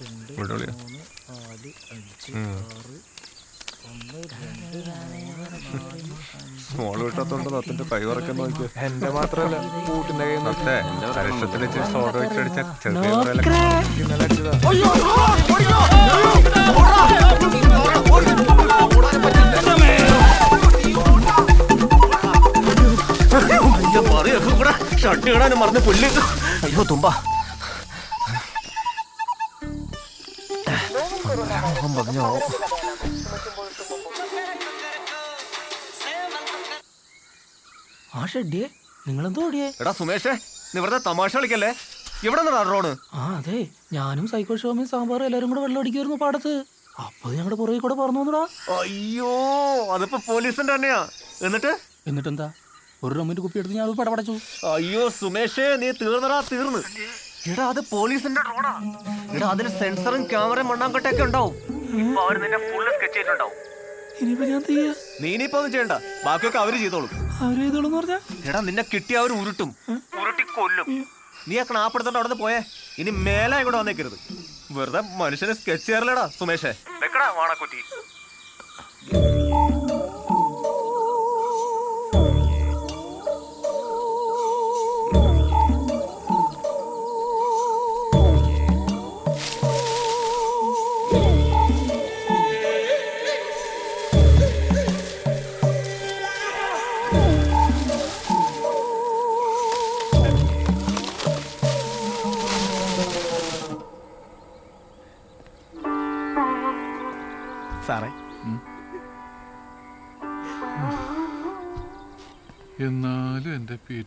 രണ്ട്. മൂന്ന് നാല് അഞ്ച് ആറ് മോൾ വിട്ടാത്തോണ്ട് നത്തിന്റെ കൈ എന്റെ മാത്രല്ല കൂട്ടിന്റെ സോഡ വെച്ചടിച്ച ചെറിയ ഇന്നലെ മറിയൊക്കെ കൂടെ ഷർട്ട് കിടാനും മറന്ന് പുല്ല് അയ്യോ തുമ്പ പറഞ്ഞോ ആ ഷെഡിയെ നിങ്ങളെന്തോ ഓടിയേ എടാ സുമേഷേ നീ വെറുതെ തമാശ കളിക്കല്ലേ? എവിടെ നിന്നാ ഡ്രോണ് ആ അതെ ഞാനും സൈക്കോ ഷോമിയും സാമ്പാറും എല്ലാരും കൂടെ വെള്ളം അടിക്കുമായിരുന്നു പാടത്ത്. അപ്പൊ ഞങ്ങളുടെ പുറകെ കൂടെ പറഞ്ഞു വന്നടാ. അയ്യോ അതിപ്പോ പോലീസിന്റെ തന്നെയാ. എന്നിട്ട്? എന്നിട്ടെന്താ? ഒരു റമ്മിന്റെ കുപ്പി എടുത്ത് ഞാൻ പടപടച്ചു. അയ്യോ സുമേഷേ നീ തീർന്നടാ തീർന്ന്. എടാ അത് പോലീസിന്റെ ഡ്രോണാ എടാ അതിന് സെൻസറും ക്യാമറയും മണ്ണാങ്കട്ടൊക്കെ ഉണ്ടാവും. ഇപ്പൊ അവർ നിന്നെ ഫുള്ള് സ്കെച്ച് ചെയ്തിട്ടുണ്ടാവും. ഇനിയിപ്പോ ഞാൻ ചെയ്യാ? നീ ഇനിയിപ്പോ ഒന്നും ചെയ്യണ്ട. ബാക്കിയൊക്കെ അവർ ചെയ്തോളും. അവർ ചെയ്തോളൂന്ന് പറഞ്ഞാ? എടാ നിന്നെ കിട്ടി അവർ ഉരുട്ടും. ഉരുട്ടി കൊല്ലും. നീ ആ ക്ലാപ്പെടുത്തോണ്ട് അവിടെ പോയേ. ഇനി മേലെ ഇവിടെ വന്നേക്കരുത്. വെറുതെ മനുഷ്യനെ സ്കെച്ച് ചെയ്യാറില്ലടാ സുമേഷേ. വെക്കടാ വാണക്കുറ്റി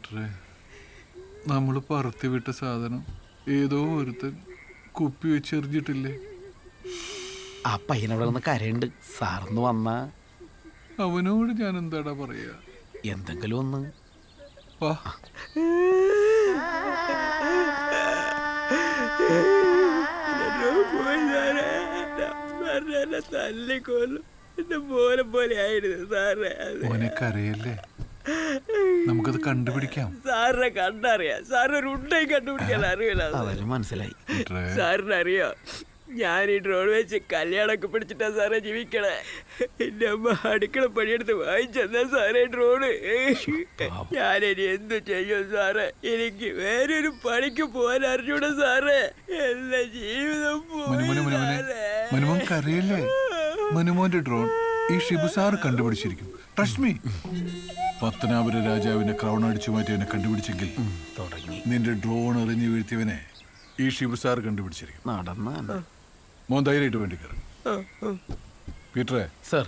പീറ്ററെ നമ്മൾ പറത്തി വിട്ട സാധനം ഏതോ ഒരുത്തൻ കുപ്പി വെച്ചെറിഞ്ഞിട്ടില്ലേ ആ പയ്യനവിടെ നിന്ന് കരയുണ്ട്. സാറിന്ന് വന്ന. അവനോട് ഞാൻ എന്താടാ പറയാ? എന്തെങ്കിലും ഒന്ന്. വാ. തല്ലിക്കൊല്ലും എന്റെ പോലെ പോലെ ആയിരുന്നു സാറേ. അത് കരയല്ലേ? നമുക്കത് കണ്ടുപിടിക്കാം. സാറിനെ കണ്ടറിയാം. സാറിന് ഒരു ഉണ്ടയും കണ്ടുപിടിക്കാൻ അറിയില്ല അവന് മനസ്സിലായി. സാറിനറിയോ. ഞാൻ ഈ ഡ്രോൺ വെച്ച് കല്യാണമൊക്കെ പിടിച്ചിട്ടാ സാറേ ജീവിക്കണേ. എന്റെ അമ്മ അടുക്കള പണിയെടുത്ത് വാങ്ങിച്ചെന്നാ സാറേ ഡ്രോണ് ഞാൻ ഇനി എന്തു ചെയ്യും സാറേ? എനിക്ക് വേറൊരു പണിക്ക് പോകാൻ അറിഞ്ഞൂടെ സാറേ. എന്റെ ജീവിതം അറിയില്ലേ മനുമോന്റെ ഡ്രോൺ ഈ ഷിബു സാറ് കണ്ടുപിടിച്ചിരിക്കും. ട്രസ്റ്റ് പത്തനാപുര രാജാവിനെ ക്രൗൺ അടിച്ചു മാറ്റിയവനെ കണ്ടുപിടിച്ചെങ്കിൽ തുടങ്ങി. നിന്റെ ഡ്രോൺ എറിഞ്ഞു വീഴ്ത്തിയവനെ ഈ ഷിബു സാർ കണ്ടുപിടിച്ചിരിക്കും മോന്തായിട്ട് മോൻ ധൈര്യമായിട്ട് വേണ്ടി കയറും. പീറ്ററെ സർ.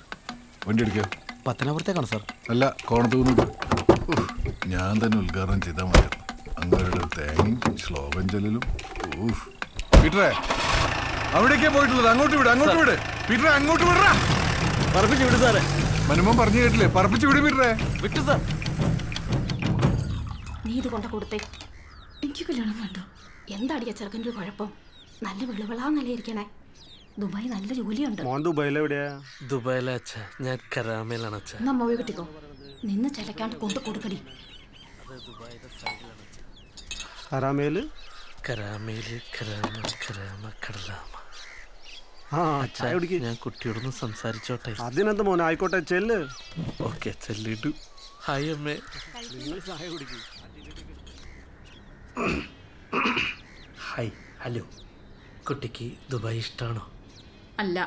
വണ്ടി എടുക്കുക പത്തനാപുരത്തേക്കാണ് സാർ. അല്ല കോണത്ത് ഞാൻ തന്നെ ഉദ്ഘാടനം ചെയ്താൽ മതിയായിരുന്നു അങ്ങവരുടെ തേങ്ങയും ശ്ലോകം ചെല്ലലും. പീറ്ററെ അവിടേക്കേ പോയിട്ടുള്ളത്? അങ്ങോട്ട് വിട് അങ്ങോട്ട് വിട്. പീറ്ററെ അങ്ങോട്ട് വിടറ. പറപ്പിച്ച് വിട് സാറേ. മനുമോൻ പറഞ്ഞു കേട്ടില്ലേ? പറപ്പിച്ചു വിടും വിട്ടേ വിട്ടു സർ. നീ ഇത് കൊണ്ട കൊടുത്തേ. എനിക്ക് കല്യാണം വേണ്ട. എന്താടിയ ചെറുക്കന്റെ ഒരു കുഴപ്പം? നല്ല വെളുവിളാ നല്ല ഇരിക്കണേ ദുബായ് നല്ല ജോലിയുണ്ട്. മോൻ ദുബായിൽ എവിടെയാ? ദുബായിലെ അച്ഛ ഞാൻ കരാമയിലാണ് അച്ഛ. നമ്മ പോയി കിട്ടിക്കോ നിന്ന് ചെലക്കാണ്ട് കൊണ്ടു കൊടുക്കടി. കരാമയിൽ? കരാമയിൽ കരാമ കരാമ കടലാമ. ആ അച്ഛാ ഞാൻ കുട്ടിയോടൊന്ന് സംസാരിച്ചോട്ടെ. അതിനെന്ത് മോനെ? ആയിക്കോട്ടെ ചെല്ല്. ഓക്കെ ചെല്ലിട്ടു. ഹായ് അമ്മേ. Hi hello. കുട്ടിക്ക് ദുബായ് ഇഷ്ടമാണോ അല്ല.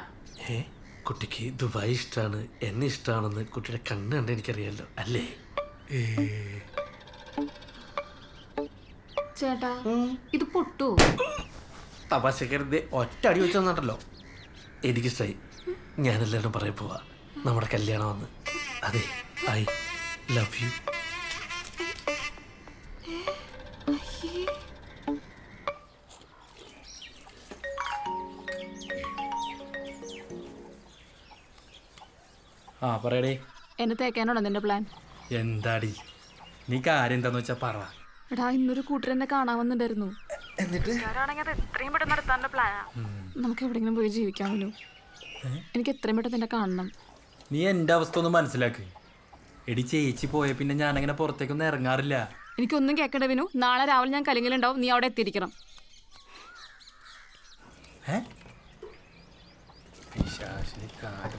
ഏ കുട്ടിക്ക് ദുബായ് ഇഷ്ടമാണ് എന്നെ ഇഷ്ടമാണെന്ന് കുട്ടിയുടെ കണ്ണ് കണ്ട് എനിക്കറിയാലോ അല്ലേ? ഏ. ചേട്ടാ ഇത് പൊട്ടു? തപാശക്കരുതേ ഒറ്റ അടി വെച്ചോ എനിക്കിഷ്ടായി ഞാനെല്ലാവരും പറയാൻ പോവാ. നമ്മുടെ കല്യാണം വന്ന്. അതെ ഐ ലവ് യു ആ പറയടേ. എന്നെ തേക്കാനാണോ നിന്റെ പ്ലാൻ എന്താടി? നീ കാര്യം എന്താന്ന് വെച്ചാ പറ. എടാ ഇന്നൊരു കൂട്ടർ എന്നെ കാണാമെന്നുണ്ടായിരുന്നു എന്നിട്ട്? ഇത്രയും പെട്ടെന്ന് നടത്താനുള്ള പ്ലാനാ നമുക്ക് എവിടെയെങ്കിലും പോയി ജീവിക്കാമല്ലോ. എനിക്ക് എത്രയും പെട്ടെന്ന് എന്നെ കാണണം. നീ എന്റെ അവസ്ഥ ഒന്ന് മനസ്സിലാക്ക്. എടി ചേച്ചി പോയ പിന്നെ ഞാൻ ഞാനങ്ങനെ പുറത്തേക്കൊന്നും ഇറങ്ങാറില്ല. എനിക്കൊന്നും കേൾക്കണ്ട വിനു. നാളെ രാവിലെ ഞാൻ കലിങ്ങിലുണ്ടാവും നീ അവിടെ എത്തിയിരിക്കണം. മാസ്ക്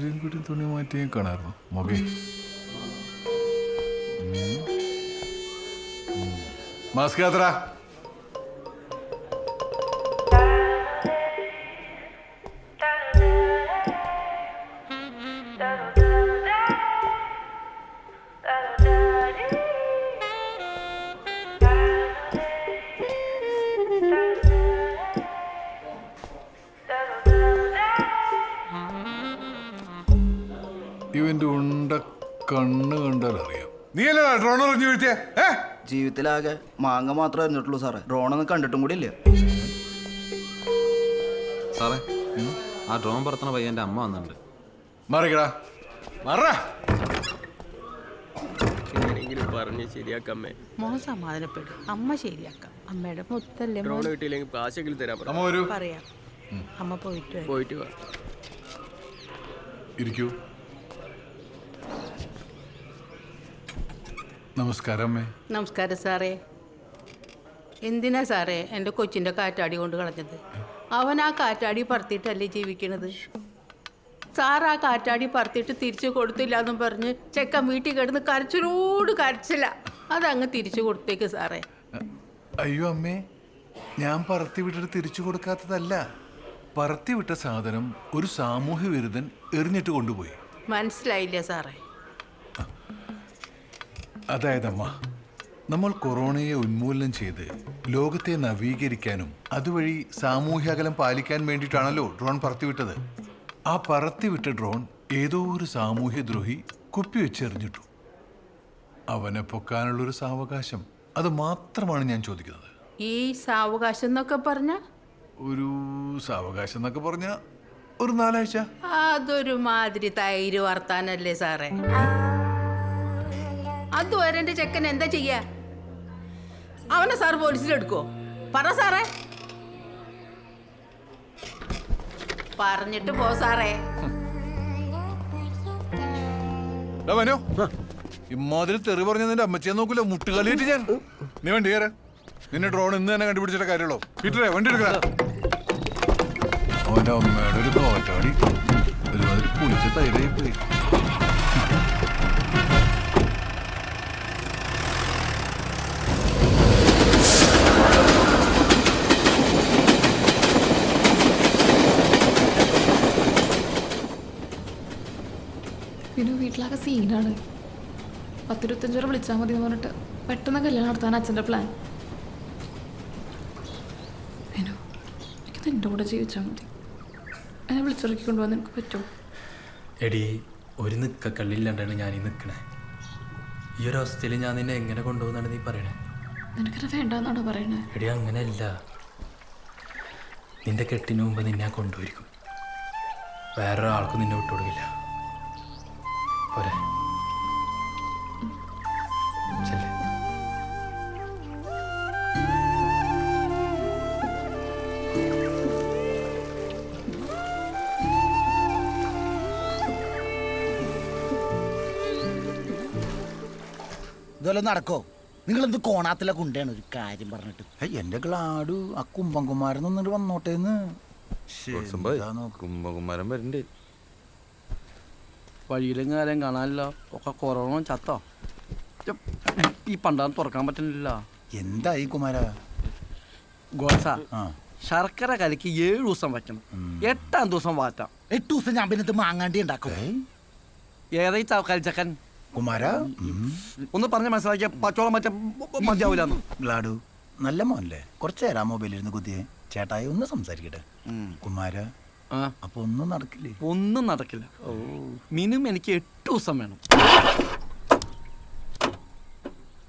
യാത്ര കൂടി തുണി മൊബൈൽ ഇവന്റെ ഉണ്ട കണ്ണ് കണ്ടാൽ അറിയാം. നീ അല്ലേ ഡ്രോൺ എറിഞ്ഞു വീഴ്ത്തിയ? ജീവിതത്തിലാകെ മാങ്ങ മാത്രമേ അറിഞ്ഞിട്ടുള്ളൂ സാറേ. ഡ്രോണൊന്നും കണ്ടിട്ടും കൂടി ഇല്ല. സാറേ ആ ഡ്രോൺ പറത്തണ പയ്യന്റെ അമ്മ വന്നിട്ടുണ്ട്. മറിക്കടാ മറ. എങ്ങനെയെങ്കിലും പറഞ്ഞ് ശരിയാക്കമ്മേ മോൻ സമാധാനപ്പെടും അമ്മ ശരിയാക്കാം. അമ്മയുടെ മുത്തല്ലേ ഡ്രോൺ മോൻ കിട്ടിയില്ലെങ്കിൽ കാശെങ്കിലും തരാൻ പറ. അമ്മ വരൂ. പറയാം. അമ്മ പോയിട്ട് വരും. പോയിട്ട് വാ. ഇരിക്കൂ. നമസ്കാരം അമ്മേ. നമസ്കാരം സാറേ. എന്തിനാ സാറേ എന്റെ കൊച്ചിന്റെ കാറ്റാടി കൊണ്ട് കളഞ്ഞത്? അവൻ ആ കാറ്റാടി പറത്തിയിട്ടല്ലേ ജീവിക്കണത്? സാർ ആ കാറ്റാടി പറത്തിയിട്ട് തിരിച്ചു കൊടുത്തില്ല എന്നും പറഞ്ഞ് ചെക്കൻ വീട്ടിൽ കിടന്ന് കരച്ചിലോട് കരച്ചില്ല അതങ്ങ് തിരിച്ചു കൊടുത്തേക്ക് സാറേ. അയ്യോ അമ്മേ ഞാൻ പറത്തി വിട്ടിട്ട് തിരിച്ചു കൊടുക്കാത്തതല്ല. പറത്തി വിട്ട സാധനം ഒരു സാമൂഹ്യ വിരുദ്ധൻ എറിഞ്ഞിട്ട് കൊണ്ടുപോയി. മനസ്സിലായില്ല സാറേ. അതായത് അമ്മ നമ്മൾ കൊറോണയെ ഉന്മൂലനം ചെയ്ത് ലോകത്തെ നവീകരിക്കാനും അതുവഴി സാമൂഹ്യ അകലം പാലിക്കാൻ വേണ്ടിയിട്ടാണല്ലോ ഡ്രോൺ പറത്തിവിട്ടത് ആ പറത്തിവിട്ട ഡ്രോൺ ഏതോ ഒരു സാമൂഹ്യദ്രോഹി കുപ്പിവെച്ചെറിഞ്ഞിട്ടു അവനെ പൊക്കാനുള്ളൊരു സാവകാശം അത് മാത്രമാണ് ഞാൻ ചോദിക്കുന്നത്. ഈ സാവകാശം എന്നൊക്കെ പറഞ്ഞ? ഒരു സാവകാശം എന്നൊക്കെ പറഞ്ഞ ഒരു നാലാഴ്ച. അതൊരു മാതിരി തൈര് വർത്താനല്ലേ സാറേ. അതുവരെ ചെക്കൻ എന്താ ചെയ്യാ? അവനെ സാർ പോലീസിലെടുക്കോ പറ സാറേ. പറഞ്ഞിട്ട് പോ സാറേ. മനോ. ഇമ്മാതിരി തെറി പറഞ്ഞ നിന്റെ അമ്മച്ചിയെ നോക്കില്ല മുട്ടുകളിയിട്ട് ഞാൻ. നീ വണ്ടി കയറ. നിന്നെ ഡ്രോൺ ഇന്ന് തന്നെ കണ്ടുപിടിച്ചിട്ട് കാര്യമുള്ളൂ. പീറ്ററെ വണ്ടി എടുക്ക അവന്റെ അമ്മയുടെ ഒരു കോറ്റാടി ഒരുമാതിരി പുളിച്ച തൈരായി പോയി. വീട്ടിലാകെ സീനാണ് പത്തിരുപത്തഞ്ച് രൂപ വിളിച്ചാൽ മതി എന്ന് പറഞ്ഞിട്ട് പെട്ടെന്ന് കല്യാണം നടത്താൻ അച്ഛന്റെ പ്ലാൻ പിന്നെ എനിക്ക് നിന്റെ കൂടെ ജീവിച്ചാൽ മതി. എന്നെ വിളിച്ചിറക്കി കൊണ്ടുപോകാൻ നിനക്ക് പറ്റുമോ എടി ഒരു നിക്കക്കള്ളില്ലാണ്ടാണ് ഞാൻ ഈ നിൽക്കണേ ഈ ഒരു അവസ്ഥയിൽ ഞാൻ നിന്നെ എങ്ങനെ കൊണ്ടുപോകുന്നാണ് നീ പറയണേ? നിനക്കത് വേണ്ടെന്നാണോ പറയണേ? എടി അങ്ങനെയല്ല. നിന്റെ കെട്ടിന് മുമ്പ് നിന്നെ കൊണ്ടുപോയിരിക്കും. വേറൊരാൾക്കും നിന്നെ വിട്ടുകൊടുക്കില്ല പോരെ. ചെല്ലേ. ഇതുപോലെ നടക്കോ? നിങ്ങൾ എന്ത് കോണാത്തിലെ കുണ്ടയാണ് ഒരു കാര്യം പറഞ്ഞിട്ട്. എന്റെ ഗ്ലാഡു ആ കുമ്പംകുമാരൻ ഒന്നിട്ട് വന്നോട്ടേന്ന്. കുംഭകുമാരൻ വരണ്ട്? വഴിയിലും കാര്യം കാണാനില്ല. ഒക്കെ കൊറോണ ചത്തോ? ഈ പണ്ടാന്ന് തുറക്കാൻ പറ്റുന്നില്ല. എന്തായി കുമാര? ഗോസ ശർക്കര കലക്കി ഏഴ് ദിവസം വയ്ക്കണം. എട്ടാം ദിവസം വാറ്റാം. എട്ട് ദിവസം ഞാൻ പിന്നെ മാങ്ങാണ്ടി ഉണ്ടാക്കും. ഏതായി കളിച്ചക്കൻ കുമാര? ഒന്ന് പറഞ്ഞ് മനസ്സിലാക്കിയ പച്ചോളം മറ്റേ മതിയാവൂലെന്ന്. ഗ്ലാഡു നല്ല മോനല്ലേ? കുറച്ച് നേരം മൊബൈലിരുന്ന് കുത്തിയെ. ചേട്ടായി ഒന്ന് സംസാരിക്കട്ടെ. കുമാര അപ്പൊ ഒന്നും നടക്കില്ല? ഒന്നും നടക്കില്ല. മിനിമം എനിക്ക് എട്ട് ദിവസം വേണം.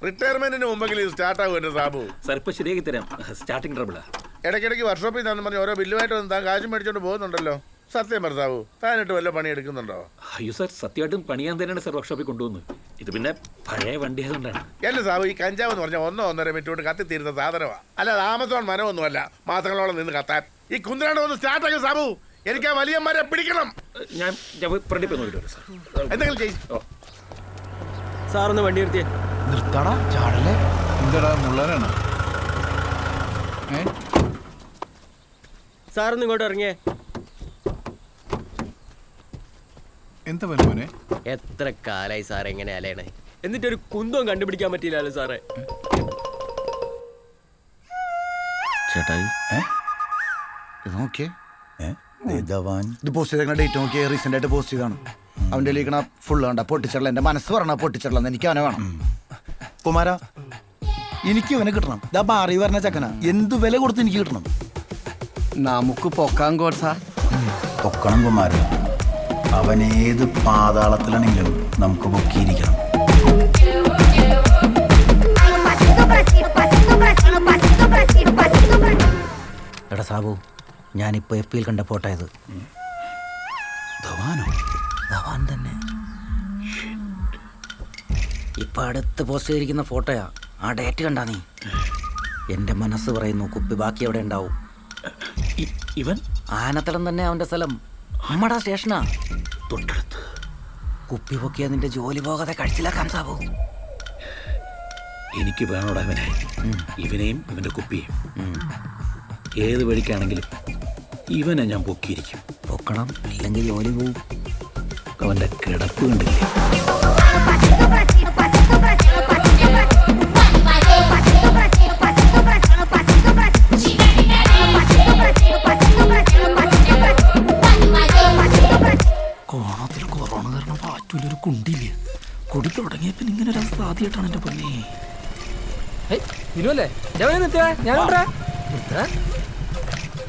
റിട്ടയർമെന്റിന് മുമ്പെങ്കിലും സ്റ്റാർട്ട് ആകുമല്ലോ സാബു. സാർ ഇപ്പൊ ശരിയാക്കി തരാം. സ്റ്റാർട്ടിംഗ് ട്രബിളാ ഇടയ്ക്കിടയ്ക്ക് വർക്ക്ഷോപ്പിൽ നിന്ന് പറഞ്ഞ് ഓരോ ബില്ലുമായിട്ട് വന്ന് താൻ കാശ് മേടിച്ചോണ്ട് പോകുന്നുണ്ടല്ലോ. സത്യം പറ സാബു. താനിട്ട് വല്ല പണി എടുക്കുന്നുണ്ടോ? അയ്യോ സാർ സത്യമായിട്ടും പണിയാൻ തന്നെയാണ് സാർ വർക്ക്ഷോപ്പിൽ കൊണ്ടുവന്നത് ഇത് പിന്നെ പഴയ വണ്ടി ആയതുകൊണ്ടാണ്. അല്ല സാബു ഈ കഞ്ചാവ് എന്ന് പറഞ്ഞാൽ ഒന്നോ ഒന്നര മിനിറ്റ് കൊണ്ട് കത്തിത്തീരുന്ന സാധനമാണ് അല്ലാതെ ആമസോൺ മരമൊന്നുമല്ല മാസങ്ങളോളം നിന്ന് കത്താൻ. ഈ കുന്തനാണ്ട് ഒന്ന് സ്റ്റാർട്ട് ആക്കി സാബു. എനിക്ക് ആ വലിയന്മാരെ പിടിക്കണം. ഞാൻ ഞാൻ പ്രണ്ടിപ്പ് നോക്കിട്ട് വരാം സാർ. എന്തെങ്കിലും ചെയ്യും. സാറൊന്ന് വണ്ടി നിർത്തിയേ. നിർത്താടാ ചാടല്ലേ? എന്താടാ മുള്ളാനാണ്. ഏ? സാറൊന്ന് ഇങ്ങോട്ട് ഇറങ്ങിയേ. എന്താ വലുമോനെ എത്ര കാലായി സാറേ എങ്ങനെ അലയണേ. എന്നിട്ടൊരു കുന്തവും കണ്ടുപിടിക്കാൻ പറ്റിയില്ലല്ലോ സാറേ. ചേട്ടായി. ഇത് നോക്കിയേ. ധവാൻ ഇത് പോസ്റ്റ് ചെയ്ത ഡേറ്റ് നോക്കിയേ റീസെന്റ് ആയിട്ട് പോസ്റ്റ് ചെയ്താണ് അവന്റെ ലീക്കണ ഫുള്ള് കണ്ട പൊട്ടിച്ചള്ള എന്റെ മനസ്സ് പറഞ്ഞ പൊട്ടിച്ചള്ള എനിക്ക് അവനെ വേണം. കുമാര എനിക്ക് ഇവനെ കിട്ടണം. ഇതാ ബാറി പറഞ്ഞ ചക്കന. എന്ത് വില കൊടുത്ത് എനിക്ക് കിട്ടണം? നമുക്ക് പൊക്കാൻ കോട്സ പൊക്കണം കുമാര. അവൻ ഏത് പാതാളത്തിലാണെങ്കിലും നമുക്ക് പൊക്കിയിരിക്കണം. എടാ സാബു ഞാനിപ്പോ എഫ് പിയിൽ കണ്ട ഫോട്ടോ ഇത് ധവാനോ? ധവാൻ തന്നെ. ഇപ്പൊ അടുത്ത് പോസ്റ്റ് ചെയ്തിരിക്കുന്ന ഫോട്ടോയാ. ആ ഡേറ്റ് കണ്ടാ നീ. എന്റെ മനസ്സ് പറയുന്നു കുപ്പി ബാക്കി എവിടെ ഉണ്ടാവും. ഇവൻ? ആനത്തളം തന്നെ അവന്റെ സ്ഥലം. നമ്മടാ സ്റ്റേഷനാ. തൊട്ടടുത്ത്. കുപ്പി പൊക്കിയ നിന്റെ ജോലി പോകാതെ കഴിച്ചിലാക്കാൻ സാബു. എനിക്ക് വേണോടാ ഇവനെ. ഇവനെയും ഇവന്റെ കുപ്പിയും ഏത് വഴിക്കാണെങ്കിലും ഇവനെ ഞാൻ പൊക്കിയിരിക്കും. പൊക്കണം ഇല്ലെങ്കിൽ ജോലി പോവും. അവന്റെ കിടപ്പ് കണ്ടില്ലേ? കോണത്തിൽ കൊറോണ കാരണം പാറ്റൂലൊരു കുണ്ടില്ല? കുടി തുടങ്ങിയപ്പോ ഇങ്ങനെ ഒരു അവസ്ഥ ആദ്യമായിട്ടാണ് പൊന്നേ. ഞാൻ നിർത്തിയാ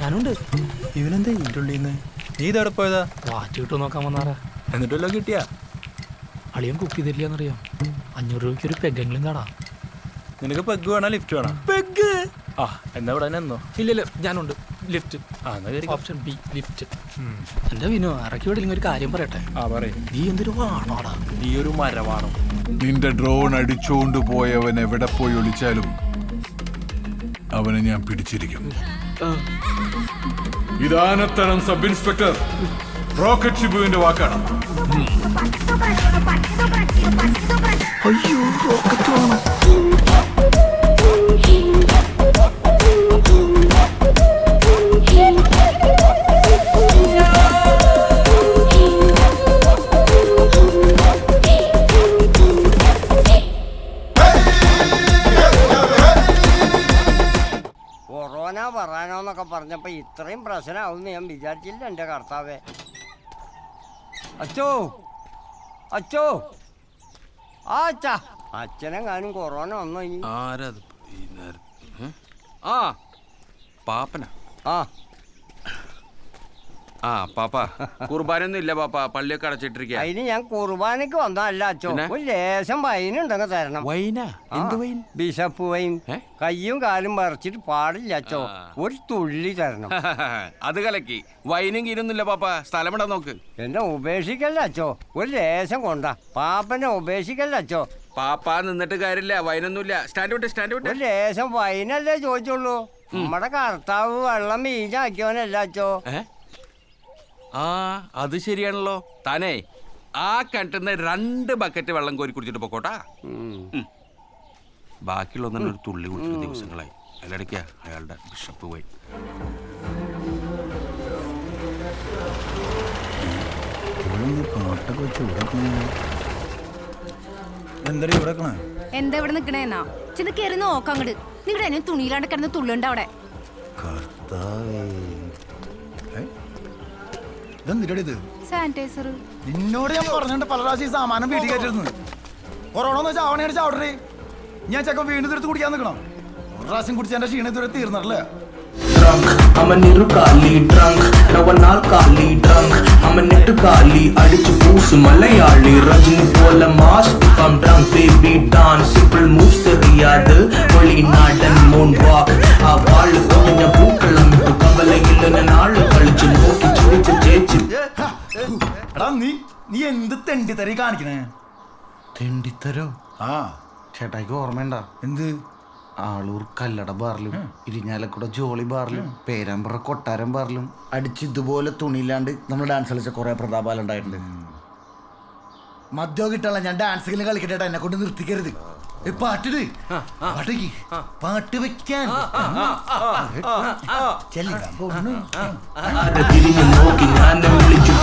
ഞാനുണ്ട്. ഇവനെന്താ ഇതിന്റെ ഉള്ളിൽ നിന്ന്? നീ ഇതെവിടെ പോയതാ? വാറ്റ് കിട്ടുമോ നോക്കാൻ വന്നാറാ എന്നിട്ടല്ലോ കിട്ടിയാ? അളിയൻ കുക്ക് ചെയ്തില്ല എന്നറിയാം അഞ്ഞൂറ് രൂപയ്ക്ക് ഒരു പെഗ്ഗെങ്കിലും കാണാം നിനക്ക് പെഗ് വേണോ? ലിഫ്റ്റ് വേണോ? പെഗ് ആ എന്നാ ഇവിടെ തന്നെ എന്നോ ഇല്ല ഇല്ല ഞാനുണ്ട്. ലിഫ്റ്റ് ആ എന്നാ കയറി ഓപ്ഷൻ ബി ലിഫ്റ്റ് എന്റെ വിനു ഇറക്കി വിടില്ലെങ്കിൽ ഒരു കാര്യം പറയട്ടെ? ആ പറയും. നീ എന്തൊരു വാണോടാ. നീ ഒരു മരവാണോ? നിന്റെ ഡ്രോൺ അടിച്ചുകൊണ്ട് പോയവൻ എവിടെ പോയി ഒളിച്ചാലും അവനെ ഞാൻ പിടിച്ചിരിക്കും. ഇതാനത്തരം സബ് ഇൻസ്പെക്ടർ റോക്കറ്റ് ഷിബുവിന്റെ വാക്കാണ്. അയ്യോ റോക്കറ്റ് വേണം. കൊറോന പറയാനോന്നൊക്കെ പറഞ്ഞപ്പോ ഇത്രയും പ്രശ്നമാവുമെന്ന് ഞാൻ വിചാരിച്ചില്ല എന്റെ കർത്താവെ. അച്ചോ അച്ചോ. ആ അച്ഛാ. അച്ഛനെങ്ങാനും കൊറോണ വന്നോ ഇനി. ഈ നേരത്ത്? ആ പാപ്പന. ആ. ആ പാപ്പ കുർബാനൊന്നും ഇല്ല പാപ്പ. പള്ളിയൊക്കെ അടച്ചിട്ടിരിക്കുക അതിന് ഞാൻ കുർബാനക്ക് വന്നതല്ല അച്ചോ. പിന്നെ? ഒരു ലേശം വൈനുണ്ടെങ്കിൽ തരണം. വൈനാ? എന്ത് വൈൻ? Bishop wine. കയ്യും കാലും മറച്ചിട്ട് പാടില്ല അച്ചോ. ഒരു തുള്ളി തരണം. അത് കലക്കി. വൈനും കീരൊന്നുമില്ല പാപ്പ. സ്ഥലമിട നോക്ക്. എന്നെ ഉപേക്ഷിക്കല്ല അച്ചോ. ഒരു ലേശം കൊണ്ടാ. പാപ്പനെ ഉപേക്ഷിക്കല്ല അച്ചോ. പാപ്പ നിന്നിട്ട് കാര്യമില്ല. വൈനൊന്നുമില്ല. സ്റ്റാൻഡ് വിട്ട് സ്റ്റാൻഡ് വിട്ട്. ഒരു ലേശം വൈനല്ലേ ചോദിച്ചുള്ളൂ. നമ്മുടെ കർത്താവ് വെള്ളം മീഞ്ഞാക്കിയവനല്ല അച്ചോ. ഏ? ആ അത് ശരിയാണല്ലോ. താനേ ആ കിണറ്റിന്ന് രണ്ട് ബക്കറ്റ് വെള്ളം കോരി കുടിച്ചിട്ട് പൊക്കോട്ടാ. ബാക്കിയുള്ള ഒന്നും ഒരു തുള്ളി കുടിച്ചിട്ട് ദിവസങ്ങളായി. അതിലിടയ്ക്കാ അയാളുടെ ബിഷപ്പ് പോയി. എന്താ ഇവിടെ നിക്കണേന്നാ ചെന്ന് കയറി നോക്കാം അങ്ങട്. നിങ്ങളുടെ തുണിയിലാണ്ട് കിടന്ന് തുള്ളുണ്ട് അവിടെ. കർത്താവേ? സാനിറ്റൈസർ നിന്നോട് ഞാൻ പറഞ്ഞിട്ട് പല പ്രാവശ്യം ഈ സാമാനം വീട്ടിൽ കയറ്റിരുന്നു കൊറോണ എന്ന് വെച്ചാൽ അവനെ അടിച്ച് ഞാൻ ചെക്കൻ വീണ്ടും എടുത്ത് കുടിക്കാൻ നിൽക്കണം. ഒരു പ്രാവശ്യം കുടിച്ച് എന്റെ ക്ഷീണം ഇതുവരെ തീർന്നിട്ടില്ല അവൻ ഇരുകാലി ഡ്രങ്ക് നവനാൽ കാലി ഡ്രങ്ക് അവൻ എട്ടുകാലി അടിച്ചു പൂസ് മലയാളി രജനി പോലെ മാസ് ഇപ്പം drunk baby dance simple moves தெரியாது வெளிநாடன் மூன் வாக் ആ വാള് കൊഞ്ഞ പൂക്കളം ഇട്ടു കവലയിൽ നാള് കളിച്ച് നോക്കി ചിരിച്ച് ചേച്ചി എടാ നീ നീ എന്ത് തെണ്ടിത്തരി കാണിക്കണേ തെണ്ടിത്തരോ ആ ചേട്ടായിക്ക് ഓർമ്മയുണ്ടാ എന്ത് ആളൂർ കല്ലട ബാറിലും ഇരിഞ്ഞാലക്കുട ജോളി ബാറിലും പേരാമ്പ്ര കൊട്ടാരം ബാറിലും അടിച്ച് ഇതുപോലെ തുണിയില്ലാണ്ട് നമ്മൾ ഡാൻസ് കളിച്ച കുറെ പ്രതാപാലുണ്ടായിട്ടുണ്ട് മദ്യം കിട്ടാനുള്ള ഞാൻ ഡാൻസ് കളിക്കട്ടെ എന്നെ കൊണ്ട് നിർത്തിക്കരുത്. ഏ, പാട്ടിട് പാട്ടേക്ക് പാട്ട് വെക്കാൻ. തിരിഞ്ഞു നോക്കി ഞാൻ വിളിച്ചു